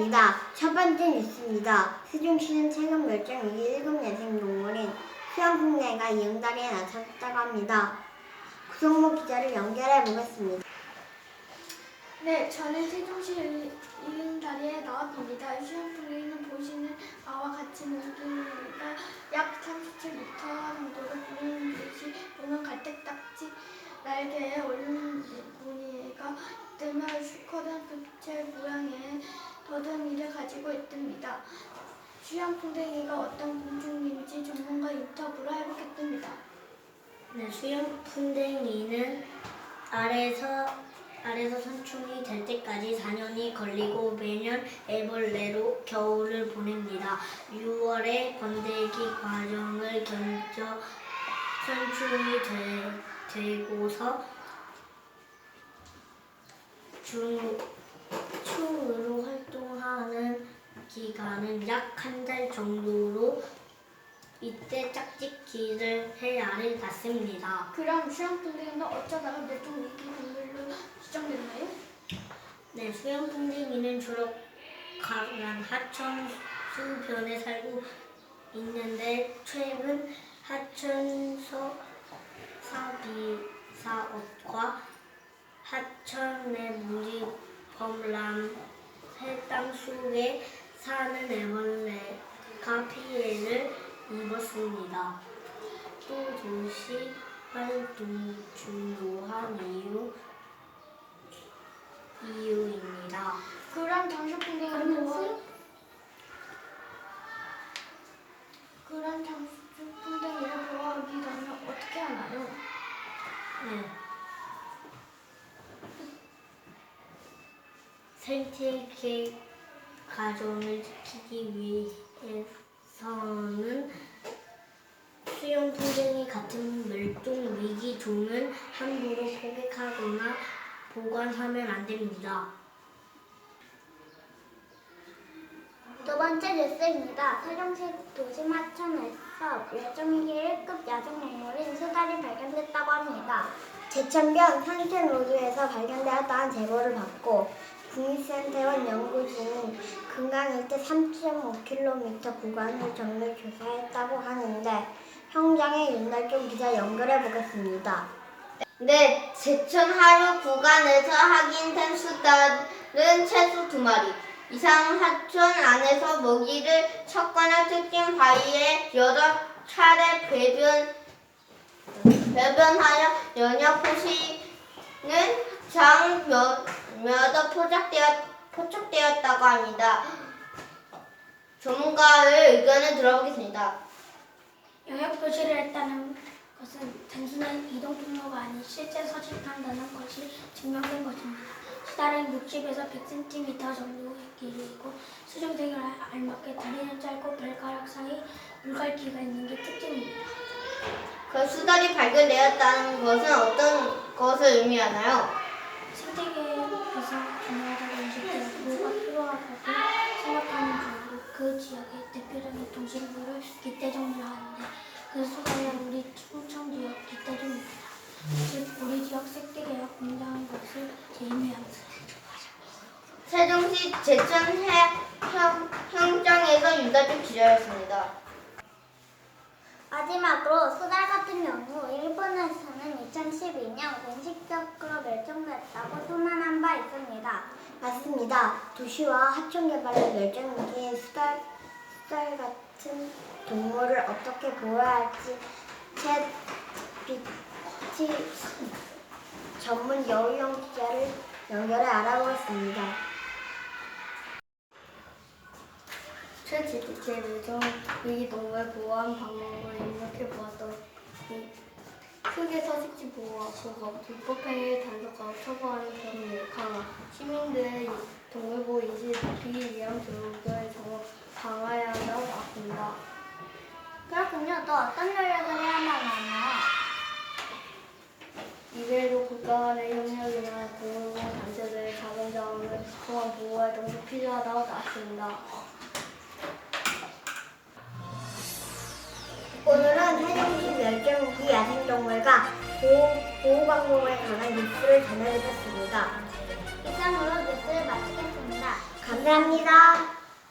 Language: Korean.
박사입니다. 첫 번째 뉴스입니다. 세종시는 최근 멸종 위기 1급 야생 동물인 수영풍뎅이가 이응다리에 나타났다고 합니다. 구성모 기자를 연결해 보겠습니다. 네, 저는 세종시 이은다리에 나왔습니다. 수영풍뎅이는 보시는 바와 같이 모기가 약 37m 가지고 있답니다. 수영풍뎅이가 어떤 곤충인지 전문가 인터뷰를 해보겠습니다. 네, 수영 풍뎅이는 아래서 아래서 선충이 될 때까지 4년이 걸리고 매년 애벌레로 겨울을 보냅니다. 6월에 번데기 과정을 견뎌 선충이 되, 되고서 중, 충으로 활동하는 기간은 약 한 달 정도로 이때 짝짓기를 해 알을 낳습니다. 그럼 수영풍뎅이는 어쩌다가 멸종 위기 동물로 지정됐나요? 네, 수영 풍뎅이는 주로 강한 하천 수변에 살고 있는데 최근 하천서 사비사업과 하천의 물이 범람 해당 속에 사는 애벌레가 피해를 입었습니다. 또 도시 활동 중요한 이유 이유입니다. 그럼 장수풍뎅이를 보아 그럼 장수풍뎅이를 보호하기 위해서는 어떻게 하나요? 네. 생태계 가정을 지키기 위해서는 수영 풍뎅이 같은 멸종 위기 종은 함부로 포획하거나 보관하면 안 됩니다. 두 번째 뉴스입니다. 세종시 도심 하천에서 멸종위기 1급 야생동물인 수달이 발견됐다고 합니다. 제천변 산천로드에서 발견되었다는 제보를 받고 국립센터원 연구진은 금강 일대 3.5km 구간을 정밀 조사했다고 하는데 현장에 윤달종 기자 연결해 보겠습니다. 네, 제천 하류 구간에서 확인된 수달은 최소 두 마리 이상 하천 안에서 먹이를 찾거나 특정 바위에 여러 차례 배변, 배변하여 연역 호시는 장 몇, 몇억 포착되었, 포착되었다고 합니다. 전문가의 의견을 들어보겠습니다. 영역 표시를 했다는 것은 단순한 이동 통로가 아닌 실제 서식한다는 것이 증명된 것입니다. 수달은 60에서 100cm 정도의 길이이고 수중생을 알맞게 다리는 짧고 발가락 사이 물갈기가 있는 게 특징입니다. 그 수달이 발견되었다는 것은 어떤 것을 의미하나요? 생태계에서 중요하다고 인식되어 보호가 필요하다고 생각하는 중으로 그 지역의 대표적인 동식물을 기대종이라 하는데 그 수달은 우리 충청 지역 기대종입니다. 즉 우리 지역 생태계와 공존하는 것을 의미합니다. 세종시 제천해 형, 형장에서 윤다준 기자였습니다. 마지막으로 수달 같은 경우 일본에서는 2012년 공식적으로 멸종됐다고 소문난 바 있습니다. 맞습니다. 도시와 하천 개발의 멸종 위기에 수달, 수달 같은 동물을 어떻게 보호해야 할지 챗 비치 전문 여우형 기자를 연결해 알아보겠습니다. 최지체 멸종 위기 동물 보호한 방법을 입력해 보았더니 크게 서식지 보호와 보호, 불법행위를 단속하고 처벌하는 경우 강화, 시민들의 동물보호 인식을 높이기 위한 교육을 정 강화해야 한다고 나왔습니다. 그렇군요. 또 어떤 노력을 해야만 하나요? 이외에도 국가 간의 협력이나 동물보호 단체들의 자본 자원을 통한 보호 활동도 필요하다고 나왔습니다. 박물관 보호, 박물관에 관한 뉴스를 전해드렸습니다. 이상으로 뉴스를 마치겠습니다. 감사합니다.